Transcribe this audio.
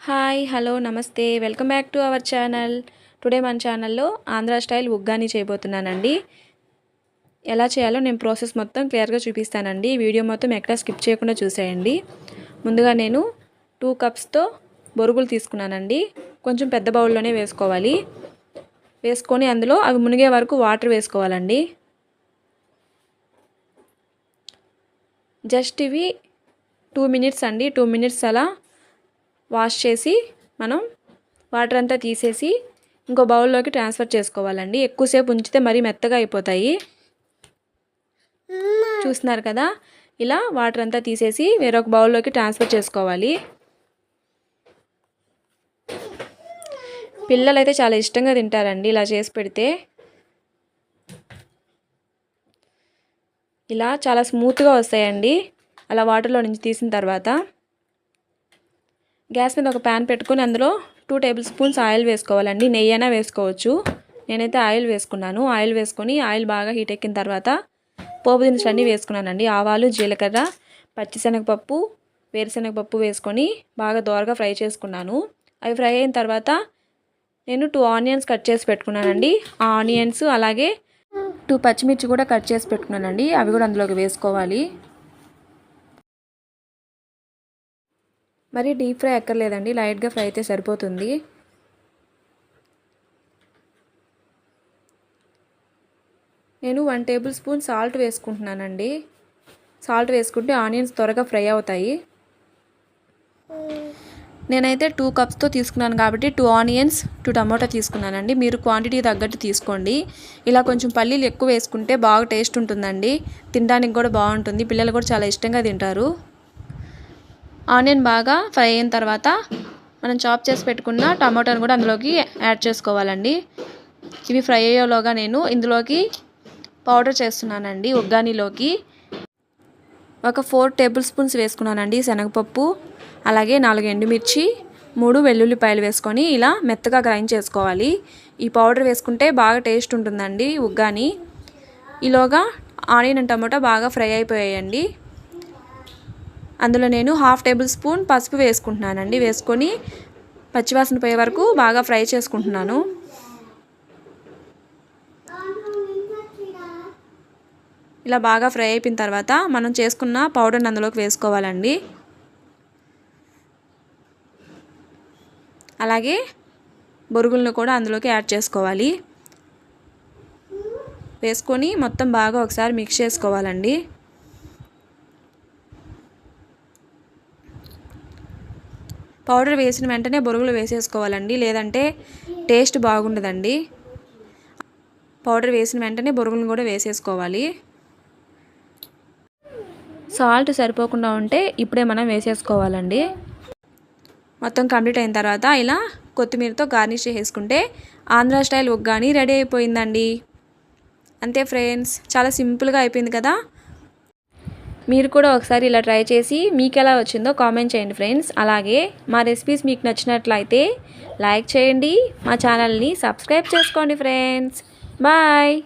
Hi hello నమస్తే. Welcome back to our channel. Today మన ఛానల్లో ఆంధ్ర స్టైల్ ఉగ్గాని చేయబోతున్నానండి. ఎలా చేయాలో నేను ప్రాసెస్ మొత్తం క్లియర్గా చూపిస్తానండి. వీడియో మొత్తం ఎక్కడ స్కిప్ చేయకుండా చూసేయండి. ముందుగా నేను టూ కప్స్తో బొరుగులు తీసుకున్నానండి. కొంచెం పెద్ద బౌల్లోనే వేసుకోవాలి. వేసుకొని అందులో అవి మునిగే వరకు వాటర్ వేసుకోవాలండి. జస్ట్ ఇవి టూ మినిట్స్ అండి. టూ మినిట్స్ అలా వాష్ చేసి మనం వాటర్ అంతా తీసేసి ఇంకో బౌల్లోకి ట్రాన్స్ఫర్ చేసుకోవాలండి. ఎక్కువసేపు ఉంచితే మరీ మెత్తగా అయిపోతాయి. చూస్తున్నారు కదా? ఇలా వాటర్ అంతా తీసేసి వేరొక బౌల్లోకి ట్రాన్స్ఫర్ చేసుకోవాలి. పిల్లలు అయితే చాలా ఇష్టంగా తింటారండి ఇలా చేసి పెడితే. ఇలా చాలా స్మూత్గా వస్తాయండి. అలా వాటర్లో నుంచి తీసిన తర్వాత. గ్యాస్ మీద ఒక ప్యాన్ పెట్టుకుని అందులో టూ టేబుల్ స్పూన్స్ ఆయిల్ వేసుకోవాలండి. నెయ్యి అయినా వేసుకోవచ్చు. నేనైతే ఆయిల్ వేసుకున్నాను. ఆయిల్ వేసుకొని ఆయిల్ బాగా హీట్ ఎక్కిన తర్వాత పోపు దినుసులు అన్నీ వేసుకున్నానండి. ఆవాలు జీలకర్ర పచ్చిశనగపప్పు వేరుశనగపప్పు వేసుకొని బాగా దోరగా ఫ్రై చేసుకున్నాను. అవి ఫ్రై అయిన తర్వాత నేను టూ ఆనియన్స్ కట్ చేసి పెట్టుకున్నానండి. ఆ ఆనియన్స్ అలాగే టూ పచ్చిమిర్చి కూడా కట్ చేసి పెట్టుకున్నానండి. అవి కూడా అందులోకి వేసుకోవాలి. మరి డీప్ ఫ్రై ఎక్కర్లేదండి లైట్గా ఫ్రై అయితే సరిపోతుంది. నేను వన్ టేబుల్ స్పూన్ సాల్ట్ వేసుకుంటున్నానండి. సాల్ట్ వేసుకుంటే ఆనియన్స్ త్వరగా ఫ్రై అవుతాయి. నేనైతే టూ కప్స్తో తీసుకున్నాను కాబట్టి టూ ఆనియన్స్ టూ టమాటా తీసుకున్నానండి. మీరు క్వాంటిటీ తగ్గట్టు తీసుకోండి. ఇలా కొంచెం పల్లీలు ఎక్కువ వేసుకుంటే బాగా టేస్ట్ ఉంటుందండి. తినడానికి కూడా బాగుంటుంది. పిల్లలు కూడా చాలా ఇష్టంగా తింటారు. ఆనియన్ బాగా ఫ్రై అయిన తర్వాత మనం చాప్ చేసి పెట్టుకున్న టమాటాను కూడా అందులోకి యాడ్ చేసుకోవాలండి. ఇవి ఫ్రై అయ్యేలోగా నేను ఇందులోకి పౌడర్ చేస్తున్నానండి ఉగ్గానీలోకి. ఒక ఫోర్ టేబుల్ స్పూన్స్ వేసుకున్నానండి శనగపప్పు అలాగే నాలుగు ఎండుమిర్చి మూడు వెల్లుల్లిపాయలు వేసుకొని ఇలా మెత్తగా గ్రైండ్ చేసుకోవాలి. ఈ పౌడర్ వేసుకుంటే బాగా టేస్ట్ ఉంటుందండి ఉగ్గాని. ఈలోగా ఆనియన్ టమాటా బాగా ఫ్రై అయిపోయాయండి. అందులో నేను హాఫ్ టేబుల్ స్పూన్ పసుపు వేసుకుంటున్నానండి. వేసుకొని పచ్చివాసన పోయే వరకు బాగా ఫ్రై చేసుకుంటున్నాను. ఇలా బాగా ఫ్రై అయిపోయిన తర్వాత మనం చేసుకున్న పౌడర్ని అందులోకి వేసుకోవాలండి. అలాగే బొరుగులను కూడా అందులోకి యాడ్ చేసుకోవాలి. వేసుకొని మొత్తం బాగా ఒకసారి మిక్స్ చేసుకోవాలండి. పౌడర్ వేసిన వెంటనే బొరుగులు వేసేసుకోవాలండి లేదంటే టేస్ట్ బాగుండదండి. పౌడర్ వేసిన వెంటనే బొరుగులను కూడా వేసేసుకోవాలి. సాల్ట్ సరిపోకుండా ఉంటే ఇప్పుడే మనం వేసేసుకోవాలండి. మొత్తం కంప్లీట్ అయిన తర్వాత ఇలా కొత్తిమీరతో గార్నిష్ చేసుకుంటే ఆంధ్ర స్టైల్ ఉగ్గాని రెడీ అయిపోయిందండి. అంతే ఫ్రెండ్స్ చాలా సింపుల్గా అయిపోయింది కదా? మీరు కూడా ఒకసారి ఇలా ట్రై చేసి మీకు ఎలా వచ్చిందో కామెంట్ చేయండి ఫ్రెండ్స్. అలాగే మా రెసిపీస్ మీకు నచ్చినట్లయితే లైక్ చేయండి మా ఛానల్ని సబ్స్క్రైబ్ చేసుకోండి ఫ్రెండ్స్. బాయ్!